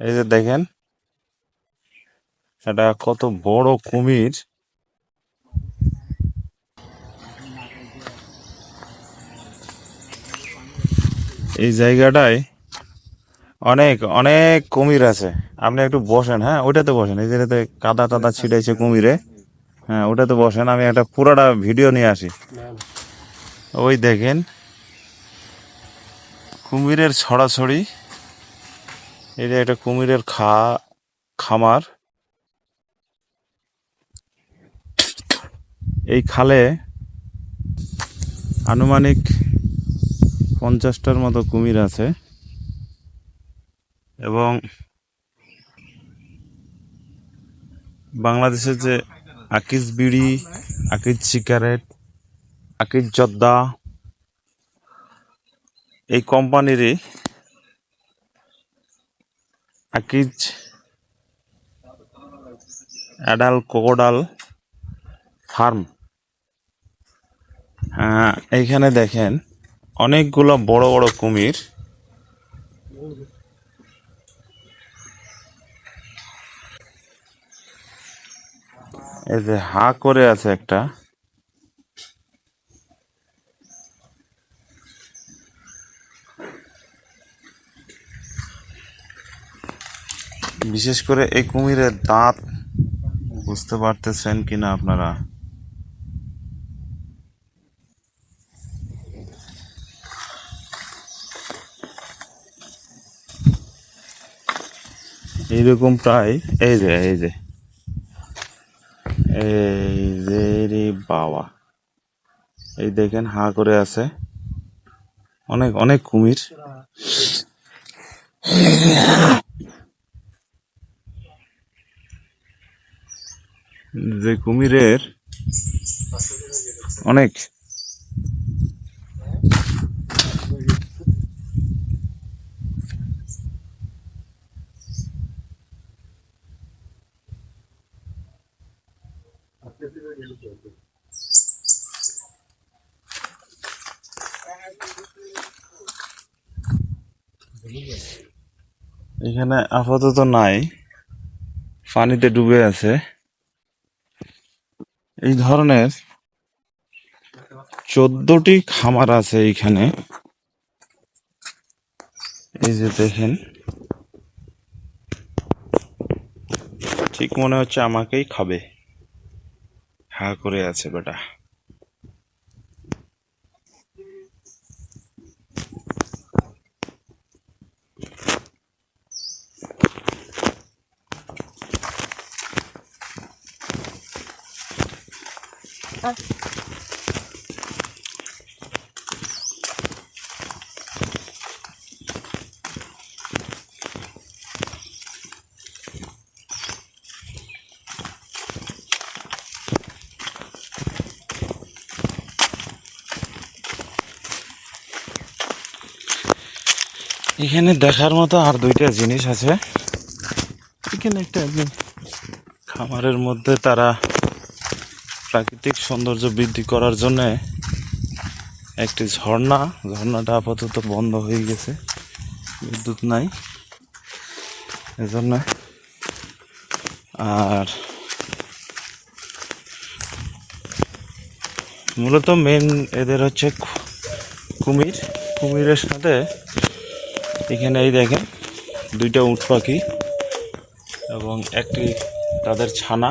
এই যে দেখেন, এটা কত বড় কুমির। এই জায়গাটায় অনেক অনেক কুমির আছে। আপনি একটু বসেন হ্যাঁ? ওইটাতে বসেন। এই যেটাতে কাদা টাদা ছিটাইছে কুমিরে। হ্যাঁ ওটাতে বসেন, আমি একটা পুরাটা ভিডিও নিয়ে আসি। ওই দেখেন, কুমিরের ছড়াছড়ি। এটা একটা কুমিরের খা, খামার। এই খালে আনুমানিক পঞ্চাশটার মতো কুমির আছে এবং বাংলাদেশের যে আকিজ বিড়ি, আকিজ সিগারেট, আকিজ জর্দা, এই কোম্পানিরই আকিজ অ্যাডাল কোকোডাল ফার্ম এইখানে দেখেন অনেকগুলো বড় বড় কুমির। এই যে হা করে আছে একটা। বিশেষ করে এই কুমিরের দাঁত বুঝতে পারতেছেন কিনা আপনারা? এইরকম প্রায়, এই যে এই যে। এই যে রে বাবা। এই দেখেন, হা করে আছে। অনেক অনেক কুমির। যে কুমিরের অনেক এখানে আপাতত নাই। পানিতে ডুবে আছে। এই ধরনের চোদ্দটি খামার আছে এইখানে। এই যে দেখেন, ঠিক মনে হচ্ছে আমাকেই খাবে। হা করে আছে বেটা। এখানে দেখার মতো আর দুইটা জিনিস আছে। এখানে একটা খামারের মধ্যে তারা প্রাকৃতিক সৌন্দর্য বৃদ্ধি করার জন্য একটি ঝর্ণা। ঝর্ণাটা আপাতত বন্ধ হয়ে গেছে, বিদ্যুৎ নাই এজন্য। আর মূলত মেন এদের হচ্ছে কুমির। কুমিরের সাথে এখানে এই দেখেন দুইটা উট পাখি এবং একটি তাদের ছানা।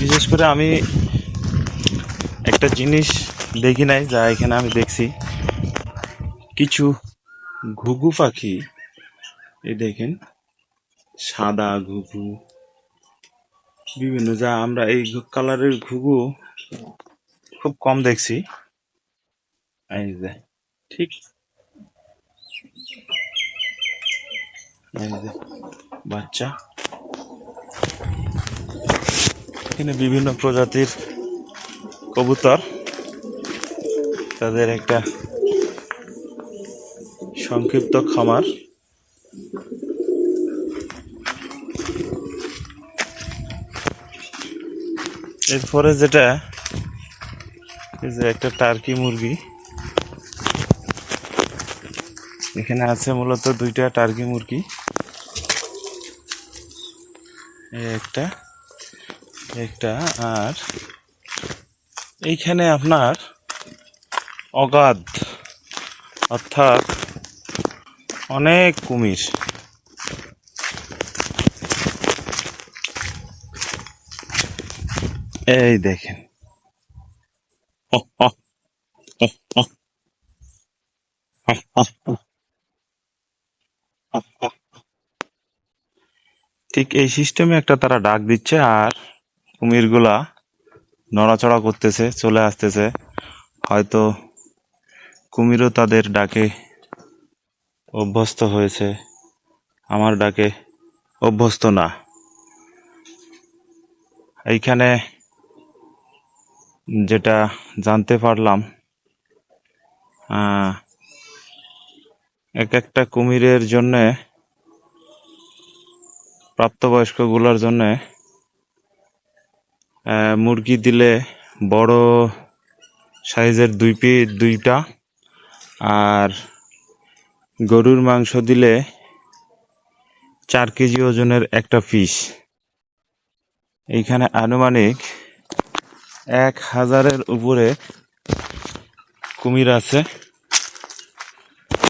বিশেষ করে আমি একটা জিনিস দেখি নাই, যা এখানে আমি দেখছি। কিছু ঘুঘু পাখি, এই দেখেন, সাদা ঘুঘু, বিভিন্ন যা আমরা এই কালারের ঘুঘু খুব কম দেখছি। ঠিক বাচ্চা। এখানে বিভিন্ন প্রজাতির কবুতর। তাদের একটা সংক্ষিপ্ত খামার। এরপরে যেটা যে একটা টার্কি মুরগি। এখানে আছে মূলত দুইটা টার্কি মুরগি। একটা একটা, আর এইখানে আপনার অগাধ, অর্থাৎ অনেক কুমির। এই দেখেন। ঠিক এই সিস্টেমে একটা তারা ডাক দিচ্ছে আর কুমিরগুলা নড়াচড়া করতেছে, চলে আসতেছে। হয়তো কুমিরও তাদের ডাকে অভ্যস্ত হয়েছে। আমার ডাকে অভ্যস্ত না। এইখানে যেটা জানতে পারলাম এক একটা কুমিরের জন্যে প্রাপ্তবয়স্কগুলোর জন্যে মুরগি দিলে বড় সাইজের দুই পি, দুইটা, আর গরুর মাংস দিলে চার কেজি ওজনের একটা পিস। এইখানে আনুমানিক এক হাজারের উপরে কুমির আছে।